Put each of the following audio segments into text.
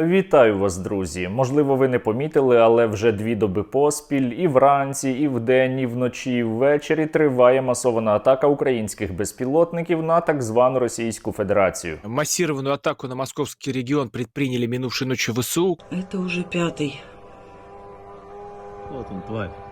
Вітаю вас, друзі! Можливо, ви не помітили, але вже дві доби поспіль, і вранці, і вдень, і вночі, і ввечері триває масована атака українських безпілотників на так звану Російську Федерацію. Массированную атаку на московский регион предприняли минувшей ночью ВСУ. Это уже пятый. Вот он, тварь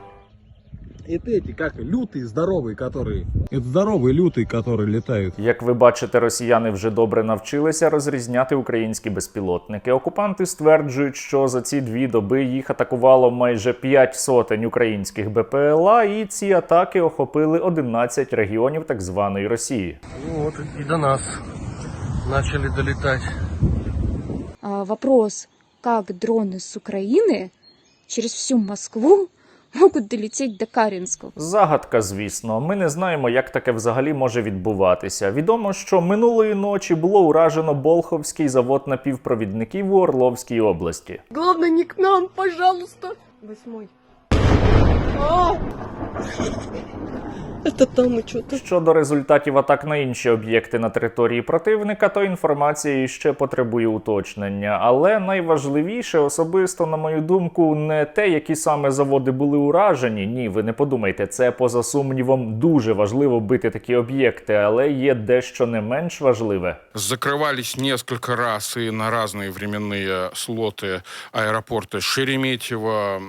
Это эти, как, лютые, здоровые, которые... Это здоровые, лютые, которые летают. Як ви бачите, росіяни вже добре навчилися розрізняти українські безпілотники. Окупанти стверджують, що за ці дві доби їх атакувало майже 5 сотень українських БПЛА, і ці атаки охопили 11 регіонів так званої Росії. Вот и до нас начали долетать. А, вопрос, как дроны с Украины через всю Москву могут долететь до Карінського. Загадка, звісно, ми не знаємо, як таке взагалі може відбуватися. Відомо, що минулої ночі було уражено Болховський завод напівпровідників у Орловській області. Головне, не к нам, пожалуйста. Восьмой. А! Это там и что-то. Щодо результатів атак на інші об'єкти на території противника, то інформація іще потребує уточнення. Але найважливіше, особисто, на мою думку, не те, які саме заводи були уражені. Ні, ви не подумайте, це поза сумнівом дуже важливо бити такі об'єкти, але є дещо не менш важливе. Закрывались несколько раз и на разные временные слоты аэропорты Шереметьево, м,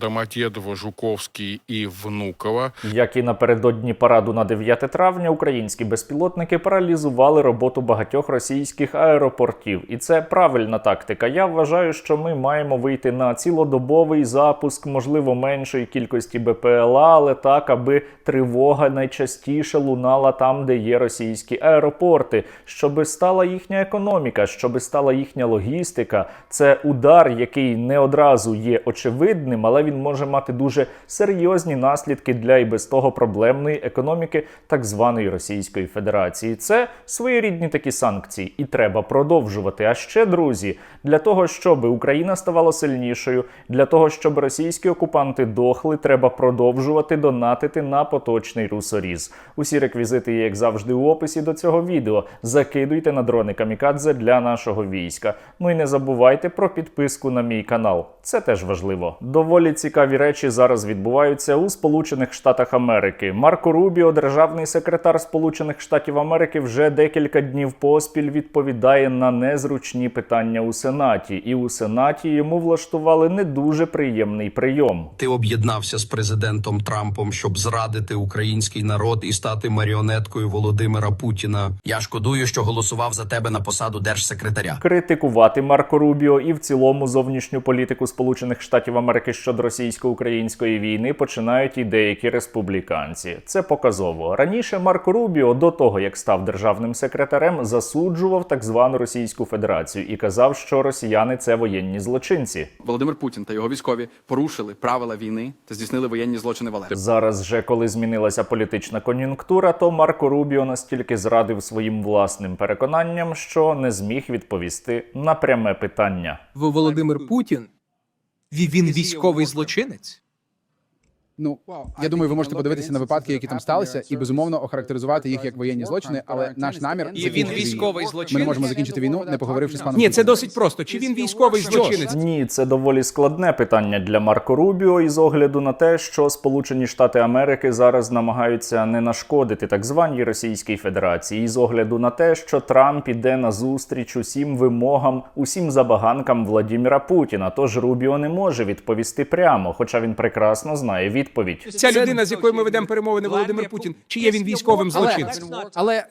Домодедово, Жуковский и Внуково. Як і напередодні параду на 9 травня, українські безпілотники паралізували роботу багатьох російських аеропортів, і це правильна тактика. Я вважаю, що ми маємо вийти на цілодобовий запуск, можливо, меншої кількості БПЛА, але так, аби тривога найчастіше лунала там, де є російські аеропорти, щоби стала їхня економіка, щоби стала їхня логістика. Це удар, який не одразу є очевидним, але він може мати дуже серйозні наслідки для і без того проблемної економіки так званої Російської Федерації. Це своєрідні такі санкції, і треба продовжувати. А ще, друзі, для того, щоб Україна ставала сильнішою, для того, щоб російські окупанти дохли, треба продовжувати донатити на поточний русоріз. Усі реквізити є, як завжди, у описі до цього відео. Закидуйте на дрони камікадзе для нашого війська. Ну і не забувайте про підписку на мій канал. Це теж важливо. Доволі цікаві речі зараз відбуваються у Сполучених Штатах Америки. Марко Рубіо, державний секретар Сполучених Штатів Америки, вже декілька днів поспіль відповідає на незручні питання у Сенаті, і у Сенаті йому влаштували не дуже приємний прийом. Ти об'єднався з президентом Трампом, щоб зрадити український народ і стати маріонеткою Володимира Путіна. Я шкодую, що голосував за тебе на посаду держсекретаря. критикувати Марко Рубіо і в цілому зовнішню політику Сполучених Штатів Америки щодо російсько-української війни починають і деякі республіканці. Це показово. Раніше Марко Рубіо, до того як став державним секретарем, засуджував так звану Російську Федерацію і казав, що росіяни це воєнні злочинці. Володимир Путін та його військові порушили правила війни та здійснили воєнні злочини в Алепо. Зараз же, коли змінилася політична кон'юнктура, то Марко Рубіо настільки зрадив своїм власним переконанням, що не зміг відповісти на пряме питання. Володимир Путін він військовий злочинець. Ну я думаю, ви можете подивитися на випадки, які там сталися, і безумовно охарактеризувати їх як воєнні злочини. Але наш намір І він військовий Ми не можемо закінчити війну, не поговоривши з паном. Ні, це досить просто. Чи він військовий злочинець? Ні, це доволі складне питання для Марко Рубіо із огляду на те, що Сполучені Штати Америки зараз намагаються не нашкодити так званій Російській Федерації, і з огляду на те, що Трамп іде на зустріч усім вимогам, усім забаганкам Владіміра Путіна. Тож Рубіо не може відповісти прямо, хоча він прекрасно знає відповідь. Ця людина, з якою ми ведемо перемовини, Володимир Путін, чи є він військовим Але, злочинцем? але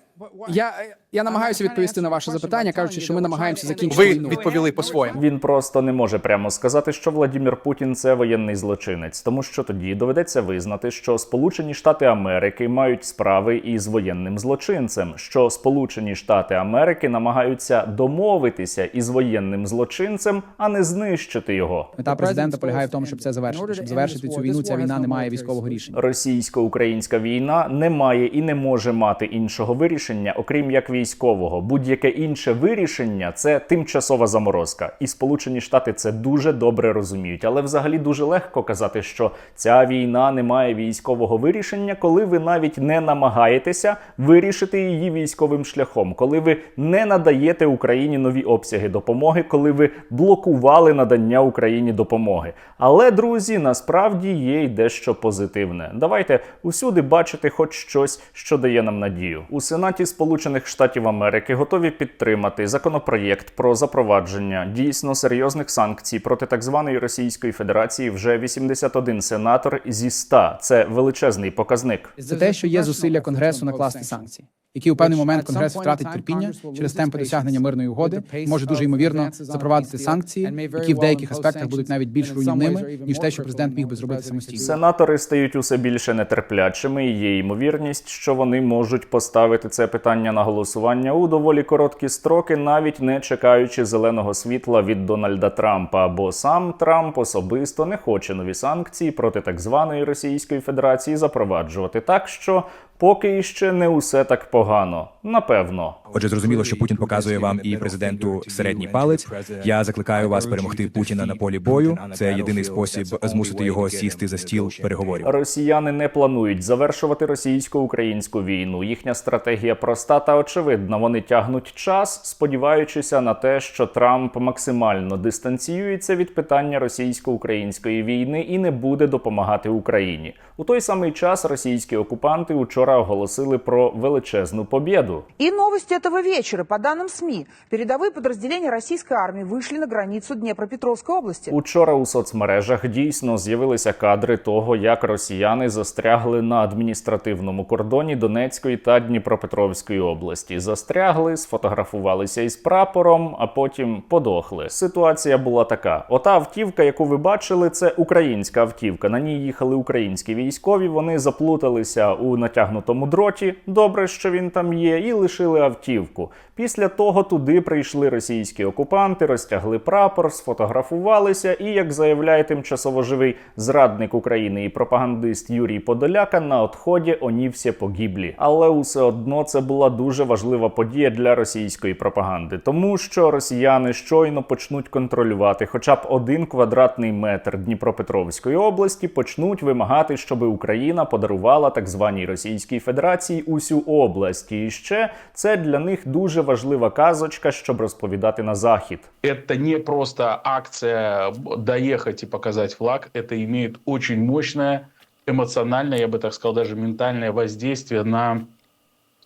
я, я намагаюся відповісти на ваше запитання, кажучи, що ми намагаємося закінчити Ви війну. відповіли по-своєму. Він просто не може прямо сказати, що Владімір Путін це воєнний злочинець, тому що тоді доведеться визнати, що Сполучені Штати Америки мають справи із воєнним злочинцем, що Сполучені Штати Америки намагаються домовитися із воєнним злочинцем, а не знищити його. Мета президента полягає в тому, щоб це завершити. Щоб завершити цю війну, ця війна не має військового рішення. Російсько-українська війна не має і не може мати іншого вирішення. Вирішення, окрім як військового. Будь-яке інше вирішення це тимчасова заморозка. І Сполучені Штати це дуже добре розуміють. Але взагалі дуже легко казати, що ця війна не має військового вирішення, коли ви навіть не намагаєтеся вирішити її військовим шляхом, коли ви не надаєте Україні нові обсяги допомоги, коли ви блокували надання Україні допомоги. Але друзі, насправді є й дещо позитивне. Давайте усюди бачити хоч щось, що дає нам надію. У Сенаті Сполучених Штатів Америки готові підтримати законопроєкт про запровадження дійсно серйозних санкцій проти так званої Російської Федерації вже 81 сенатор зі 100. Це величезний показник. Це те, що є зусилля Конгресу накласти санкції, які у певний момент Конгрес втратить терпіння через темпи досягнення мирної угоди, може дуже ймовірно запровадити санкції, які в деяких аспектах будуть навіть більш руйнівними, ніж те, що президент міг би зробити самостійно. Сенатори стають усе більше нетерплячими, і є ймовірність, що вони можуть поставити це питання на голосування у доволі короткі строки, навіть не чекаючи зеленого світла від Дональда Трампа. Бо сам Трамп особисто не хоче нові санкції проти так званої Російської Федерації запроваджувати. Так що поки іще не усе так погано. Напевно. Отже, зрозуміло, що Путін показує вам і президенту середній палець. Я закликаю вас перемогти Путіна на полі бою. Це єдиний спосіб змусити його сісти за стіл переговорів. Росіяни не планують завершувати російсько-українську війну. Їхня стратегія проста та очевидна. Вони тягнуть час, сподіваючися на те, що Трамп максимально дистанціюється від питання російсько-української війни і не буде допомагати Україні. У той самий час російські окупанти учора оголосили про величезну побєду И новости этого вечера. По данным СМИ, передовые подразделения российской армии вышли на границу Днепропетровской области. Учора у соцмережах дійсно з'явилися кадри того, як росіяни застрягли на адміністративному кордоні Донецької та Дніпропетровської області. Застрягли, сфотографувалися із прапором, а потім подохли. Ситуація була така: ота автівка, яку ви бачили, це українська автівка. На ній їхали українські військові. Вони заплуталися у натягнутому дроті. Добре, що він там є, і лишили автівку. Після того туди прийшли російські окупанти, розтягли прапор, сфотографувалися, і як заявляє тимчасово живий зрадник України і пропагандист Юрій Подоляка, на отході вони всі погиблі. Але усе одно це була дуже важлива подія для російської пропаганди, тому що росіяни щойно почнуть контролювати хоча б один квадратний метр Дніпропетровської області, почнуть вимагати, щоб Україна подарувала так званій Російській Федерації усю область. І ще це для них дуже важлива казочка, щоб розповідати на захід. Это не просто акция доехать и показать флаг, это имеет очень мощное эмоциональное, я бы так сказал, даже ментальное воздействие на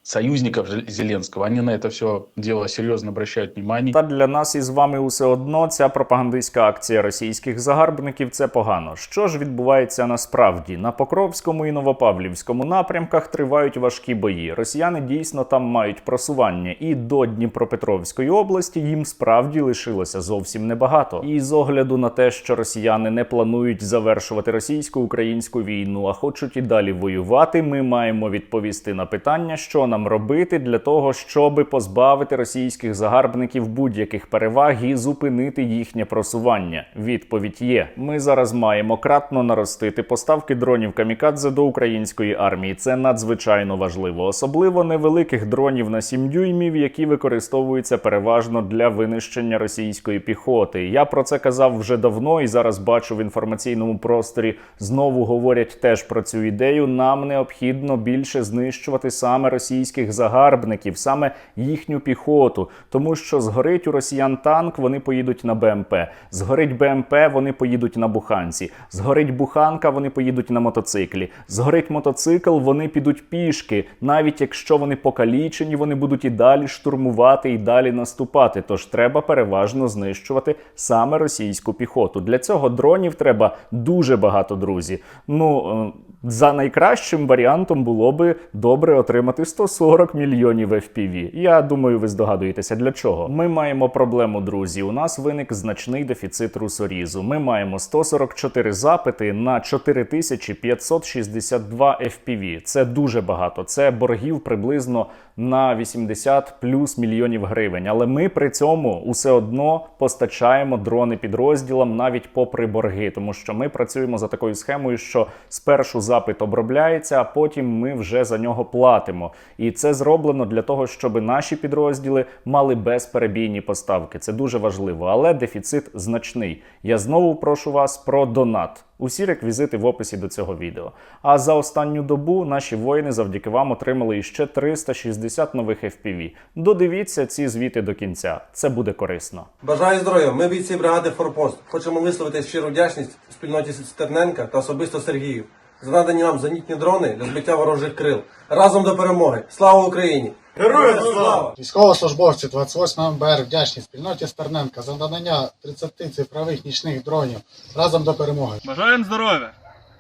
союзников Зел- Зеленского. Они на это все дело серьезно обращают внимание. Та для нас із вами усе одно ця пропагандистська акція російських загарбників це погано. Що ж відбувається насправді? На Покровському і Новопавлівському напрямках тривають важкі бої. Росіяни дійсно там мають просування, і до Дніпропетровської області їм справді лишилося зовсім небагато. І з огляду на те, що росіяни не планують завершувати російсько-українську війну, а хочуть і далі воювати, ми маємо відповісти на питання, що нам робити для того, щоби позбавити російських загарбників будь-яких переваг і зупинити їхнє просування. Відповідь є: ми зараз маємо кратно наростити поставки дронів камікадзе до української армії. Це надзвичайно важливо, особливо невеликих дронів на 7 дюймів, які використовуються переважно для винищення російської піхоти. Я про це казав вже давно і зараз бачу в інформаційному просторі. Знову говорять теж про цю ідею. Нам необхідно більше знищувати саме російських загарбників, саме їхню піхоту, тому що згорить у росіян танк, вони поїдуть на БМП. Згорить БМП, вони поїдуть на буханці. Згорить буханка, вони поїдуть на мотоциклі. Згорить мотоцикл, вони підуть пішки. Навіть якщо вони покалічені, вони будуть і далі штурмувати, і далі наступати. Тож треба переважно знищувати саме російську піхоту. Для цього дронів треба дуже багато, друзі. Ну е, за найкращим варіантом було би добре отримати 140 мільйонів FPV. Я думаю, ви здогадуєтеся для чого. Ми маємо проблему, друзі. У нас виник значний дефіцит русорізу. Ми маємо 144 запити на 4562 FPV. Це дуже багато. Це боргів приблизно на 80 плюс мільйонів гривень. Але ми при цьому усе одно постачаємо дрони підрозділам навіть попри борги, тому що ми працюємо за такою схемою, що спершу запит обробляється, а потім ми вже за нього платимо. І це зроблено для того, щоб наші підрозділи мали безперебійні поставки. Це дуже важливо, але дефіцит значний. Я знову прошу вас про донат. Усі реквізити в описі до цього відео. А за останню добу наші воїни завдяки вам отримали іще 360 нових FPV. Додивіться ці звіти до кінця. Це буде корисно. Бажаю здоров'я. Ми бійці бригади Форпост. Хочемо висловити щиру вдячність спільноті Стерненка та особисто Сергію за надані нам зенітні дрони для збиття ворожих крил. Разом до перемоги. Слава Україні! Героям слава! Військовослужбовці 28 МБР вдячні спільноті Стерненка за надання 30 цифрових нічних дронів разом до перемоги. Бажаємо здоров'я!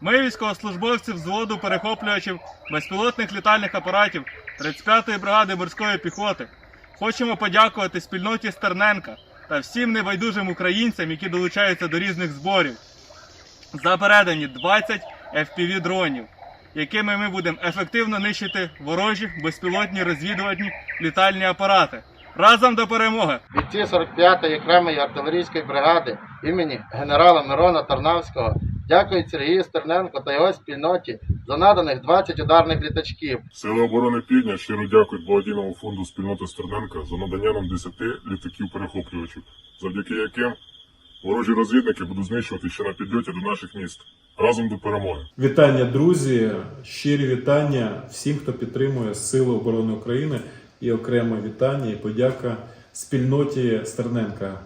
Ми, військовослужбовці взводу перехоплювачів безпілотних літальних апаратів 35-ї бригади морської піхоти, хочемо подякувати спільноті Стерненка та всім небайдужим українцям, які долучаються до різних зборів, за передані 20 FPV дронів, якими ми будемо ефективно нищити ворожі безпілотні розвідувальні літальні апарати. Разом до перемоги! Бійці 45-ї окремої артилерійської бригади імені генерала Мирона Тарнавського дякують Сергію Стерненко та його спільноті за наданих 20 ударних літачків. Сили оборони Півдня щиро дякують благодійному фонду спільноти Стерненка за надання нам 10 літаків-перехоплювачів, завдяки яким ворожі розвідники будуть знищувати ще на підльоті до наших міст. Разом до перемоги. Вітання, друзі! Щирі вітання всім, хто підтримує Сили оборони України і окреме вітання і подяка спільноті Стерненка.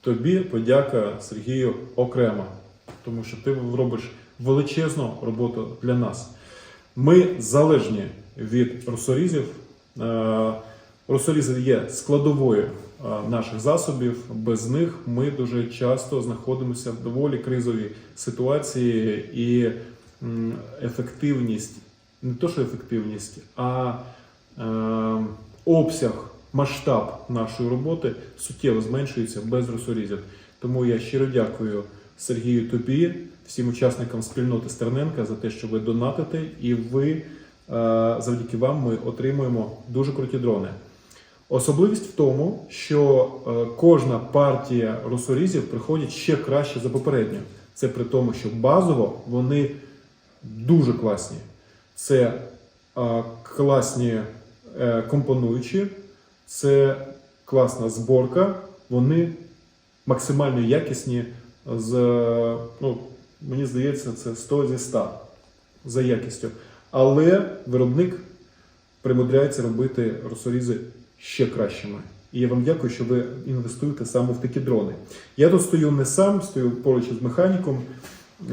Тобі подяка Сергію окремо, тому що ти робиш величезну роботу для нас. Ми залежні від русорізів. Е, Русорізи є складовою наших засобів. Без них ми дуже часто знаходимося в доволі кризовій ситуації, і ефективність, не то що ефективність, а е, обсяг, масштаб нашої роботи суттєво зменшується без русорізів. Тому я щиро дякую Сергію тобі, всім учасникам спільноти Стерненка за те, що ви донатите, і ви е, завдяки вам ми отримуємо дуже круті дрони. Особливість в тому, що е, кожна партія русорізів приходить ще краще за попередню. Це при тому, що базово вони дуже класні. Це е, класні е, компонуючі, це класна зборка, вони максимально якісні з, ну, мені здається, це 100 зі 100 за якістю. Але виробник примудряється робити росорізи ще кращими. І я вам дякую, що ви інвестуєте саме в такі дрони. Я тут стою не сам, стою поруч із механіком.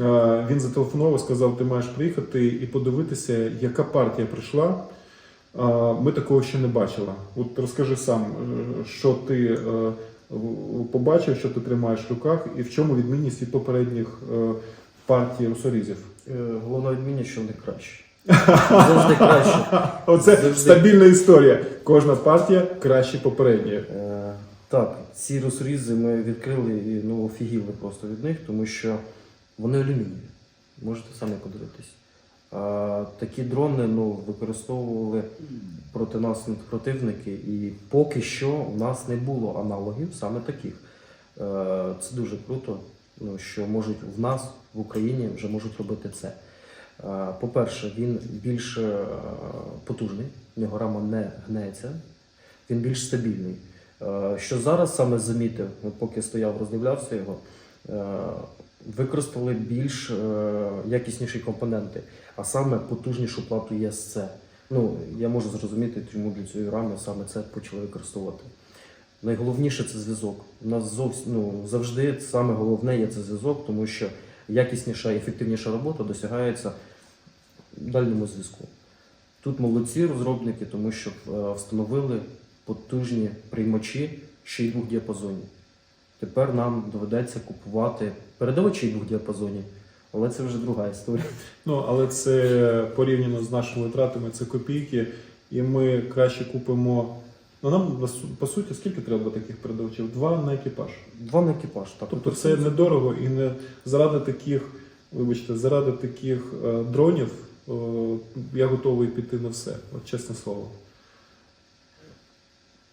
Е, Він зателефонував, сказав, ти маєш приїхати і подивитися, яка партія прийшла. Е, Ми такого ще не бачили. От розкажи сам, е, що ти побачив, що ти тримаєш в руках, і в чому відмінність від попередніх партій русорізів. Головна відмінність, що вони кращі. Завжди краще. Оце Завжди. стабільна історія. Кожна партія краще попередньої. Е, Так, ці розрізи ми відкрили і ну, офігіли просто від них, тому що вони алюмінієві. Можете самі подивитись. А, такі дрони ну, використовували проти нас противники, і поки що у нас не було аналогів саме таких. Е, Це дуже круто, ну, що можуть в нас в Україні вже можуть робити це. Е, По-перше, він більш е, потужний, в нього рама не гнеться, він більш стабільний. Е, Що зараз саме замітив, поки стояв, роздивлявся його, використали більш якісніші компоненти, а саме потужнішу плату ЄСЦ. Ну, я можу зрозуміти, чому для цієї рами саме це почали використовувати. Найголовніше це зв'язок. У нас зовсім ну, завжди саме головне є це зв'язок, тому що якісніша ефективніша робота досягається в дальньому зв'язку. Тут молодці розробники, тому що е, встановили потужні приймачі ще й двох діапазонів. Тепер нам доведеться купувати передавачі двох діапазонів, але це вже друга історія. Ну, але це порівняно з нашими витратами, це копійки, і ми краще купимо. Ну нам по суті, скільки треба таких передавачів? Два на екіпаж. Два на екіпаж, так. Тобто це недорого і не заради таких, вибачте, заради таких е, дронів е, я готовий піти на все, от чесне слово.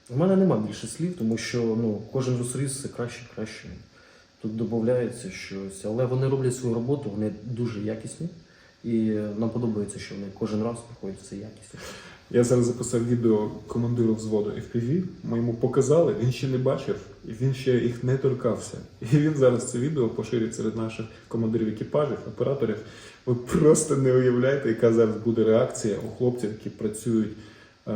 У мене нема більше слів, тому що ну, кожен розріз все краще і краще. Тут додається щось, але вони роблять свою роботу, вони дуже якісні. І нам подобається, що вони кожен раз приходять все якісно. Я зараз записав відео командиру взводу FPV. Ми йому показали, він ще не бачив, і він ще їх не торкався. І він зараз це відео поширить серед наших командирів екіпажів, операторів. Ви просто не уявляєте, яка зараз буде реакція у хлопців, які працюють е,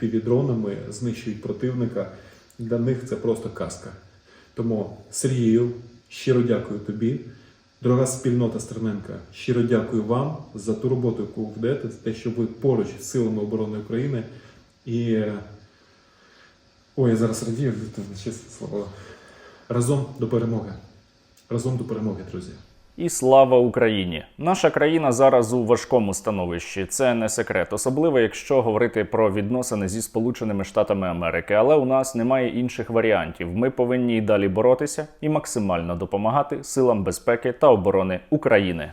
FPV-дронами, знищують противника. Для них це просто казка. Тому Сергію, щиро дякую тобі. Дорога спільнота Стерненка, щиро дякую вам за ту роботу, яку ви ведете, за те, що ви поруч з силами оборони України. І ой, я зараз радію, чесне слово. Разом до перемоги. Разом до перемоги, друзі. І слава Україні! Наша країна зараз у важкому становищі. Це не секрет, особливо якщо говорити про відносини зі Сполученими Штатами Америки. Але у нас немає інших варіантів. Ми повинні й далі боротися і максимально допомагати силам безпеки та оборони України.